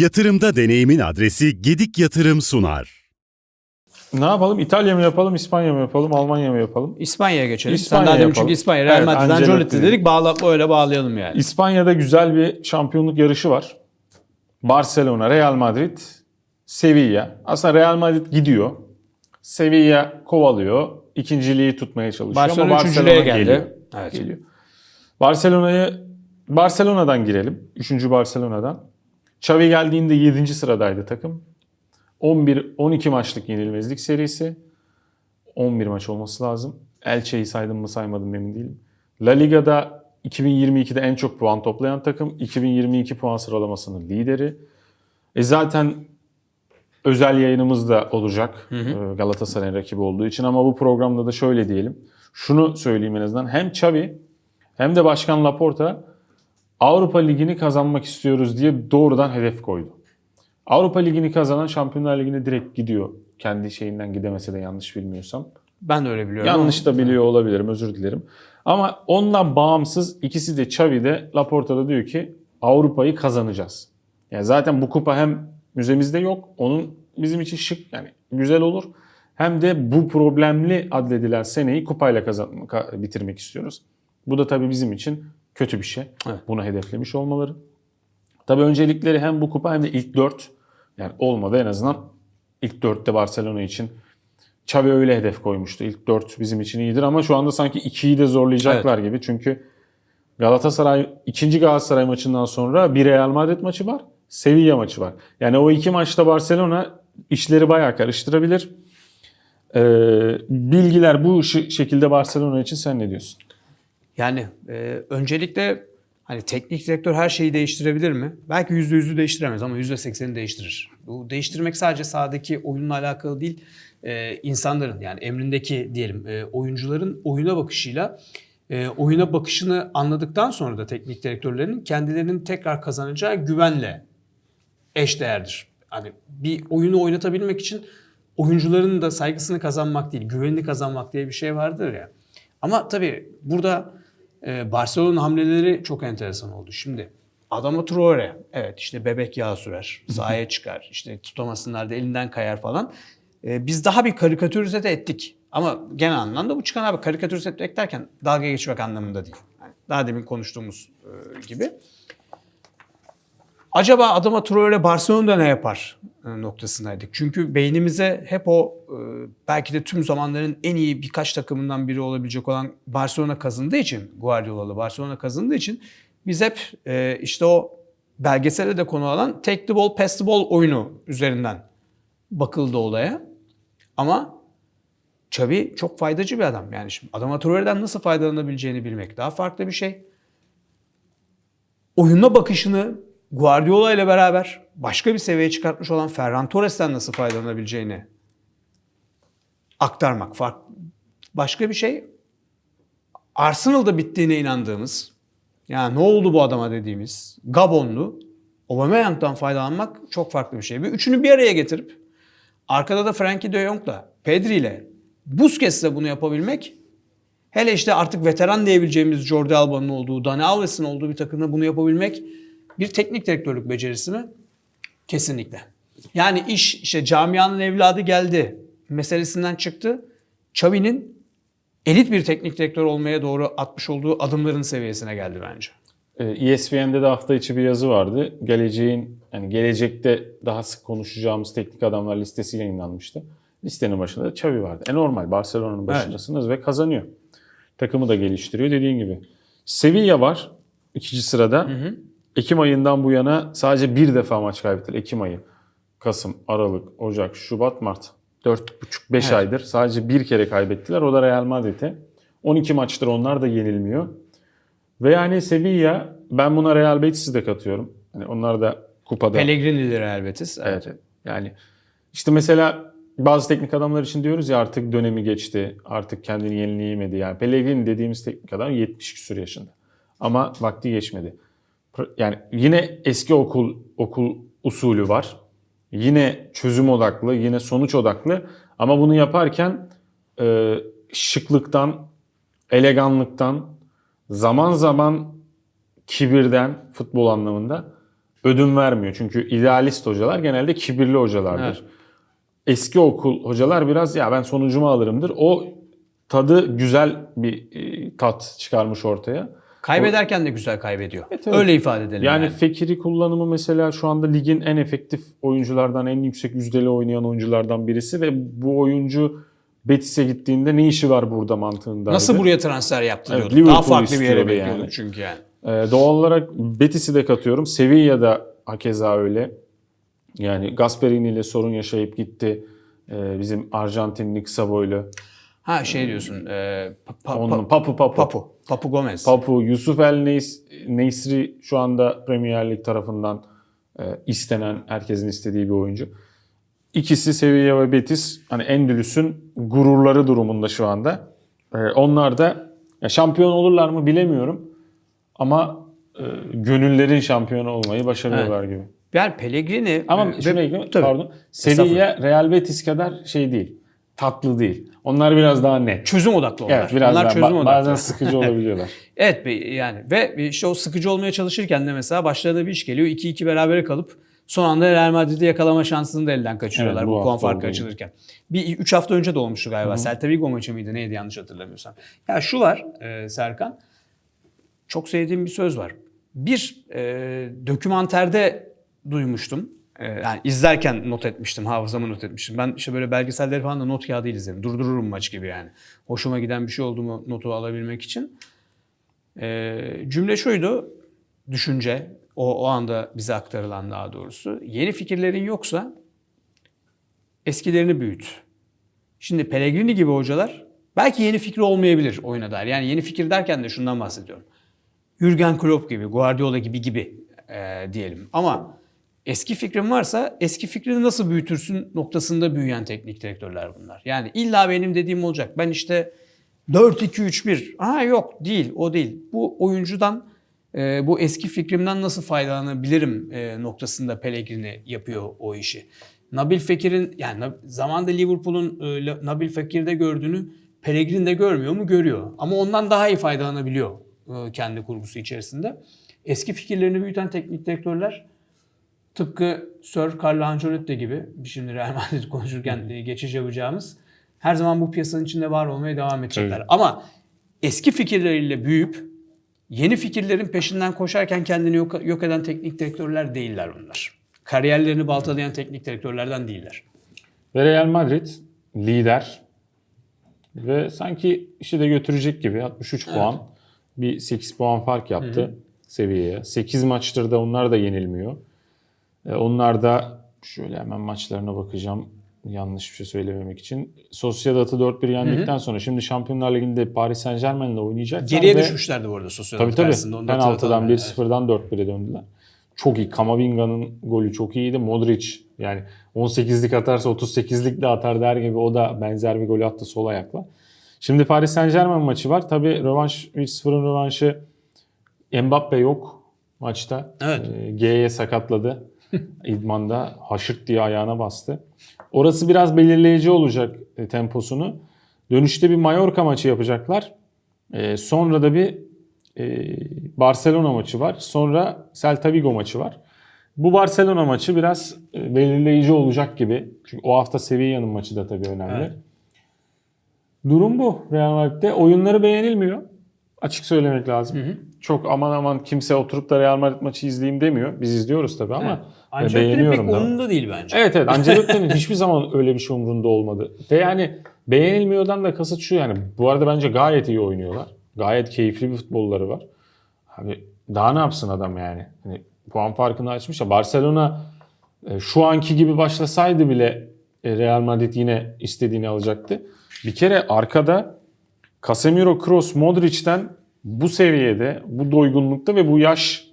Yatırımda deneyimin adresi Gedik Yatırım sunar. Ne yapalım? İtalya mı yapalım, İspanya mı yapalım, Almanya mı yapalım? İspanya'ya geçelim. İspanya Sen daha demin yapalım. çünkü İspanya, Real Evet, Madrid, Ancelotti Ancelotti dedik. Bağla, öyle bağlayalım yani. İspanya'da güzel bir şampiyonluk yarışı var. Barcelona, Real Madrid, Sevilla. Aslında Real Madrid gidiyor. Sevilla kovalıyor. İkinciliği tutmaya çalışıyor Barcelona ama Barcelona geldi. geliyor. Evet. Geliyor. Barcelona'yı Barcelona'dan girelim. Üçüncü Barcelona'dan. Xavi geldiğinde 7. sıradaydı takım. 11 12 maçlık yenilmezlik serisi. 11 maç olması lazım. Elche'yi saydım mı saymadım emin değilim. La Liga'da 2022'de en çok puan toplayan takım. 2022 puan sıralamasının lideri. E zaten özel yayınımız da olacak e, Galatasaray'ın rakibi olduğu için ama bu programda da şöyle diyelim. Şunu söyleyeyim en azından. Hem Xavi hem de Başkan Laporta Avrupa Ligi'ni kazanmak istiyoruz diye doğrudan hedef koydu. Avrupa Ligi'ni kazanan Şampiyonlar Ligi'ne direkt gidiyor. Kendi şeyinden gidemese de yanlış bilmiyorsam. Ben de öyle biliyorum. Yanlış da biliyor olabilirim özür dilerim. Ama ondan bağımsız ikisi de Xavi de Laporta da diyor ki Avrupa'yı kazanacağız. Yani zaten bu kupa hem müzemizde yok. Onun bizim için şık yani güzel olur. Hem de bu problemli adledilen seneyi kupayla kazan, ka- bitirmek istiyoruz. Bu da tabii bizim için kötü bir şey. Evet. Bunu hedeflemiş olmaları. Tabii öncelikleri hem bu kupa hem de ilk dört. Yani olmadı en azından ilk dörtte Barcelona için Xavi öyle hedef koymuştu. İlk 4 bizim için iyidir ama şu anda sanki 2'yi de zorlayacaklar gibi. Çünkü Galatasaray ikinci Galatasaray maçından sonra bir Real Madrid maçı var. Sevilla maçı var. Yani o iki maçta Barcelona işleri bayağı karıştırabilir. Ee, bilgiler bu şekilde Barcelona için sen ne diyorsun? Yani e, öncelikle hani teknik direktör her şeyi değiştirebilir mi? Belki yüzde yüzü değiştiremez ama yüzde sekseni değiştirir. Bu değiştirmek sadece sahadaki oyunla alakalı değil, e, insanların yani emrindeki diyelim e, oyuncuların oyuna bakışıyla e, oyuna bakışını anladıktan sonra da teknik direktörlerin kendilerinin tekrar kazanacağı güvenle eşdeğerdir. Hani bir oyunu oynatabilmek için oyuncuların da saygısını kazanmak değil, güvenini kazanmak diye bir şey vardır ya. Ama tabii burada e, Barcelona hamleleri çok enteresan oldu. Şimdi Adama Traore, evet işte bebek yağı sürer, sahaya çıkar, işte tutamasınlar da elinden kayar falan. E, biz daha bir karikatürize de ettik. Ama genel anlamda bu çıkan abi karikatürize etmek derken dalga geçmek anlamında değil. Yani daha demin konuştuğumuz e, gibi. Acaba adama Traore Barcelona'da ne yapar noktasındaydık. Çünkü beynimize hep o e, belki de tüm zamanların en iyi birkaç takımından biri olabilecek olan Barcelona kazındığı için Guardiola'lı Barcelona kazındığı için biz hep e, işte o belgeselde de konu alan take the ball pass the ball oyunu üzerinden bakıldı olaya. Ama Xavi çok faydacı bir adam. Yani şimdi adama Traore'den nasıl faydalanabileceğini bilmek daha farklı bir şey oyuna bakışını Guardiola ile beraber başka bir seviyeye çıkartmış olan Ferran Torres'ten nasıl faydalanabileceğini aktarmak. Fark, başka bir şey Arsenal'da bittiğine inandığımız yani ne oldu bu adama dediğimiz Gabonlu Aubameyang'dan faydalanmak çok farklı bir şey. Bir üçünü bir araya getirip arkada da Frankie de Jong'la Pedri ile Busquets'le bunu yapabilmek Hele işte artık veteran diyebileceğimiz Jordi Alba'nın olduğu, Dani Alves'in olduğu bir takımda bunu yapabilmek bir teknik direktörlük becerisi mi? Kesinlikle. Yani iş işte camianın evladı geldi meselesinden çıktı. Xavi'nin elit bir teknik direktör olmaya doğru atmış olduğu adımların seviyesine geldi bence. Ee, ESPN'de de hafta içi bir yazı vardı. Geleceğin yani gelecekte daha sık konuşacağımız teknik adamlar listesi yayınlanmıştı. Listenin başında da Xavi vardı. E normal Barcelona'nın başındasınız ve kazanıyor. Takımı da geliştiriyor dediğin gibi. Sevilla var ikinci sırada. Ekim ayından bu yana sadece bir defa maç kaybettiler. Ekim ayı. Kasım, Aralık, Ocak, Şubat, Mart. 4,5-5 aydır sadece bir kere kaybettiler. O da Real Madrid'e. 12 maçtır onlar da yenilmiyor. Ve yani Sevilla ben buna Real Betis'i de katıyorum. Hani onlar da kupada. Pellegrini'li Real Betis. Evet. evet. Yani işte mesela bazı teknik adamlar için diyoruz ya artık dönemi geçti. Artık kendini yenileyemedi. Yani Pellegrini dediğimiz teknik adam 70 küsur yaşında. Ama vakti geçmedi. Yani yine eski okul okul usulü var. Yine çözüm odaklı, yine sonuç odaklı. Ama bunu yaparken e, şıklıktan, eleganlıktan, zaman zaman kibirden futbol anlamında ödün vermiyor. Çünkü idealist hocalar genelde kibirli hocalardır. Evet. Eski okul hocalar biraz ya ben sonucumu alırımdır. O tadı güzel bir e, tat çıkarmış ortaya. Kaybederken de güzel kaybediyor. evet. Öyle ifade edelim. Yani, Yani, Fekiri kullanımı mesela şu anda ligin en efektif oyunculardan, en yüksek yüzdeli oynayan oyunculardan birisi ve bu oyuncu Betis'e gittiğinde ne işi var burada mantığındaydı. Nasıl buraya transfer yaptı Evet, diyorduk. Daha farklı bir yere istiyordu bekliyorduk yani. çünkü yani. Ee, doğal olarak Betis'i de katıyorum. Sevilla'da hakeza öyle. Yani Gasperini ile sorun yaşayıp gitti. Ee, bizim Arjantinli kısa boylu. Ha şey diyorsun. E, pa, pa, Onun pa- Papu Papu. Papu. Papu Gomez. Papu, Yusuf El Neys- Neysri şu anda Premier Lig tarafından e, istenen, herkesin istediği bir oyuncu. İkisi Sevilla ve Betis hani Endülüs'ün gururları durumunda şu anda. E, onlar da ya şampiyon olurlar mı bilemiyorum. Ama e, gönüllerin şampiyonu olmayı başarıyorlar gibi. Yani Pellegrini Ama e, ve- tabii. pardon. Sevilla Real Betis kadar şey değil. Tatlı değil. Onlar biraz daha net. çözüm odaklı onlar. Evet biraz onlar daha, çözüm ba- odaklı. bazen sıkıcı olabiliyorlar. Evet yani ve işte o sıkıcı olmaya çalışırken de mesela başlarına bir iş geliyor. 2-2 berabere kalıp son anda Real Madrid'i yakalama şansını da elden kaçırıyorlar Evet, bu bu puan farkı oldu. açılırken. Bir 3 hafta önce de olmuştu galiba. Celta Vigo maçı mıydı neydi yanlış hatırlamıyorsam. Ya şu var e, Serkan. Çok sevdiğim bir söz var. Bir e, dokümanterde duymuştum. Yani izlerken not etmiştim, hafızama not etmiştim. Ben işte böyle belgeselleri falan da not kağıdıyla izlerim. Durdururum maç gibi yani. Hoşuma giden bir şey oldu mu notu alabilmek için. E, cümle şuydu, düşünce, o, o anda bize aktarılan daha doğrusu. Yeni fikirlerin yoksa eskilerini büyüt. Şimdi Pellegrini gibi hocalar belki yeni fikri olmayabilir oyuna dair. Yani yeni fikir derken de şundan bahsediyorum. Jurgen Klopp gibi, Guardiola gibi gibi e, diyelim. Ama eski fikrin varsa eski fikrini nasıl büyütürsün noktasında büyüyen teknik direktörler bunlar. Yani illa benim dediğim olacak. Ben işte 4-2-3-1. Ha yok değil o değil. Bu oyuncudan e, bu eski fikrimden nasıl faydalanabilirim e, noktasında Pellegrini yapıyor o işi. Nabil Fekir'in yani zamanda Liverpool'un e, Nabil Fekir'de gördüğünü Pellegrini de görmüyor mu? Görüyor. Ama ondan daha iyi faydalanabiliyor e, kendi kurgusu içerisinde. Eski fikirlerini büyüten teknik direktörler tıpkı Sir Carlo Ancelotti gibi şimdi Real Madrid konuşurken e, geçiş yapacağımız her zaman bu piyasanın içinde var olmaya devam edecekler. Tabii. Ama eski fikirleriyle büyüyüp yeni fikirlerin peşinden koşarken kendini yok, yok eden teknik direktörler değiller bunlar. Kariyerlerini baltalayan teknik direktörlerden değiller. Ve Real Madrid lider ve sanki işi de götürecek gibi 63 puan. Bir 8 puan fark yaptı seviyeye. 8 maçtır da onlar da yenilmiyor. E, onlar da şöyle hemen maçlarına bakacağım yanlış bir şey söylememek için. Sociedad'ı 4-1 yendikten sonra şimdi Şampiyonlar Ligi'nde Paris Saint Germain'le oynayacaklar. Geriye ve- düşmüşlerdi bu arada Sociedad Tabii tabii. karşısında. Onu Penaltıdan yani. 1-0'dan 4-1'e döndüler. Çok iyi. Kamavinga'nın golü çok iyiydi. Modric yani 18'lik atarsa 38'lik de atar der gibi o da benzer bir gol attı sol ayakla. Şimdi Paris Saint Germain maçı var. Tabii rövanş 3-0'ın rövanşı Mbappe yok maçta. Evet. Ee, G'ye sakatladı. İdmanda haşırt diye ayağına bastı. Orası biraz belirleyici olacak e, temposunu. Dönüşte bir Mallorca maçı yapacaklar. Ee, sonra da bir e, Barcelona maçı var. Sonra Celta Vigo maçı var. Bu Barcelona maçı biraz e, belirleyici olacak gibi. Çünkü o hafta Sevilla'nın maçı da tabii önemli. Evet. Durum bu Real Madrid'de. Oyunları beğenilmiyor. Açık söylemek lazım. Çok aman aman kimse oturup da Real Madrid maçı izleyeyim demiyor. Biz izliyoruz tabii ama e, Ancelotti'nin pek beğeniyorum da. umurunda değil bence. Evet evet Ancelotti'nin hiçbir zaman öyle bir şey umurunda olmadı. Ve yani beğenilmiyordan da kasıt şu yani. Bu arada bence gayet iyi oynuyorlar. Gayet keyifli bir futbolları var. Abi daha ne yapsın adam yani? Hani puan farkını açmış ya. Barcelona e, şu anki gibi başlasaydı bile e, Real Madrid yine istediğini alacaktı. Bir kere arkada Casemiro, Kroos, Modric'ten bu seviyede, bu doygunlukta ve bu yaş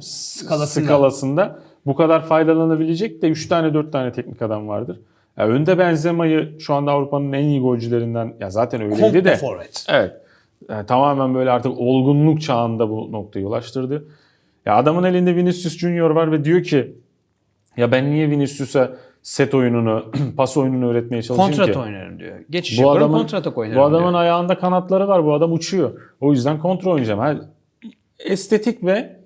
Skalasında. skalasında bu kadar faydalanabilecek de 3 tane 4 tane teknik adam vardır. Ya önde Benzema'yı şu anda Avrupa'nın en iyi golcülerinden ya zaten öyleydi Komple de. Evet. Yani tamamen böyle artık olgunluk çağında bu noktaya ulaştırdı. Ya adamın elinde Vinicius Junior var ve diyor ki ya ben niye Vinicius'a set oyununu, pas oyununu öğretmeye çalışayım Kontrat ki? oynarım diyor. Geçiş Bu yaparım adamın, kontratak oynarım bu adamın diyor. ayağında kanatları var. Bu adam uçuyor. O yüzden kontrol oynayacağım. Ha, estetik ve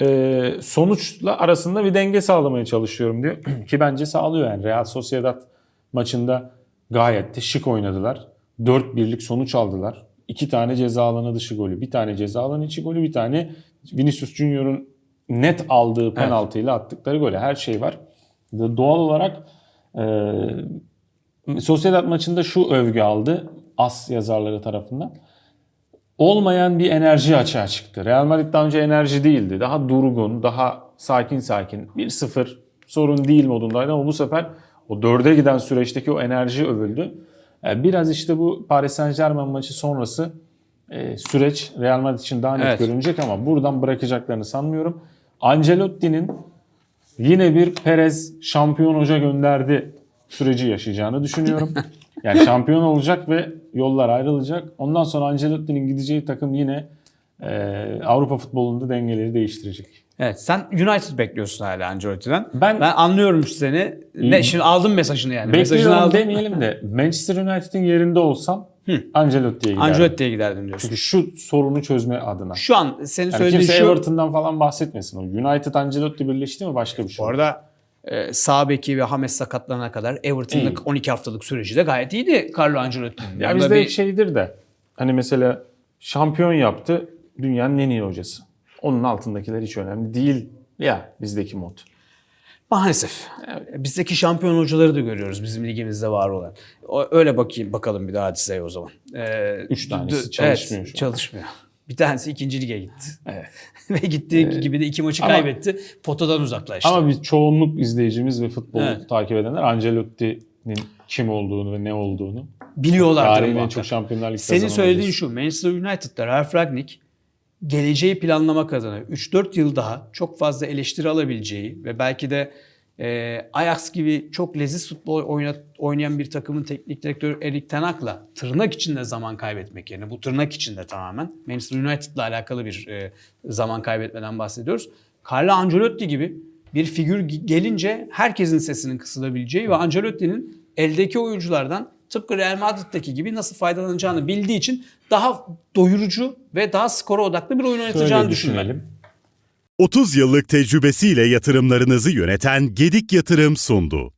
e, sonuçla arasında bir denge sağlamaya çalışıyorum diyor. Ki bence sağlıyor yani. Real Sociedad maçında gayet de şık oynadılar. 4-1'lik sonuç aldılar. İki tane ceza alanı dışı golü, bir tane ceza alanı içi golü, bir tane Vinicius Junior'un net aldığı penaltıyla attıkları golü. Her şey var. Doğal olarak e, Sociedad maçında şu övgü aldı As yazarları tarafından. Olmayan bir enerji açığa çıktı. Real Madrid daha önce enerji değildi. Daha durgun, daha sakin sakin. 1-0 sorun değil modundaydı ama bu sefer o dörde giden süreçteki o enerji övüldü. E, Biraz işte bu Paris Saint Germain maçı sonrası e, süreç Real Madrid için daha net Evet. görünecek ama buradan bırakacaklarını sanmıyorum. Ancelotti'nin yine bir Perez şampiyon hoca gönderdi süreci yaşayacağını düşünüyorum. Yani şampiyon olacak ve yollar ayrılacak. Ondan sonra Ancelotti'nin gideceği takım yine e, Avrupa futbolunda dengeleri değiştirecek. Evet sen United bekliyorsun hala Ancelotti'den. Ben- ben anlıyorum seni. Ne şimdi aldım mesajını yani. mesajını Bekliyorum aldım. demeyelim de Manchester United'in yerinde olsam Ancelotti'ye giderdim. Ancelotti'ye giderdim diyorsun. Çünkü şu sorunu çözme adına. Şu an senin Yani söylediğin kimse şu. Everton'dan falan bahsetmesin. O United Ancelotti birleşti mi başka bir şey. Bu arada e, sağ beki ve Hames sakatlanana kadar Everton'lık 12 haftalık süreci de gayet iyiydi Carlo Ancelotti'nin. Ya bizde bir- şeydir de hani mesela şampiyon yaptı dünyanın en iyi hocası. Onun altındakiler hiç önemli değil ya bizdeki mod. Maalesef. Bizdeki şampiyon hocaları da görüyoruz bizim ligimizde var olan. Öyle bakayım bakalım bir daha hadiseye o zaman. Ee, Üç tanesi çalışmıyor evet, çalışmıyor. Bir tanesi ikinci lige gitti. Evet. Ve gittiği gibi de iki maçı ama- kaybetti. Potadan uzaklaştı. Ama biz çoğunluk izleyicimiz ve futbolu Evet. takip edenler Ancelotti'nin kim olduğunu ve ne olduğunu. Biliyorlardır Tarihin en çok şampiyonlar ligi Senin söylediğin şu Manchester United'da Ralf Rangnick geleceği planlamak adına 3-4 yıl daha çok fazla eleştiri alabileceği ve belki de e, Ajax gibi çok leziz futbol oynat, oynayan bir takımın teknik direktörü Erik Ten Hag'la tırnak içinde zaman kaybetmek yerine bu tırnak içinde tamamen Manchester United'la alakalı bir e, zaman kaybetmeden bahsediyoruz. Carlo Ancelotti gibi bir figür ge- gelince herkesin sesinin kısılabileceği ve Ancelotti'nin eldeki oyunculardan tıpkı Real Madrid'deki gibi nasıl faydalanacağını bildiği için daha doyurucu ve daha skora odaklı bir oyun oynatacağını düşünüyorum. düşünelim. 30 yıllık tecrübesiyle yatırımlarınızı yöneten Gedik Yatırım sundu.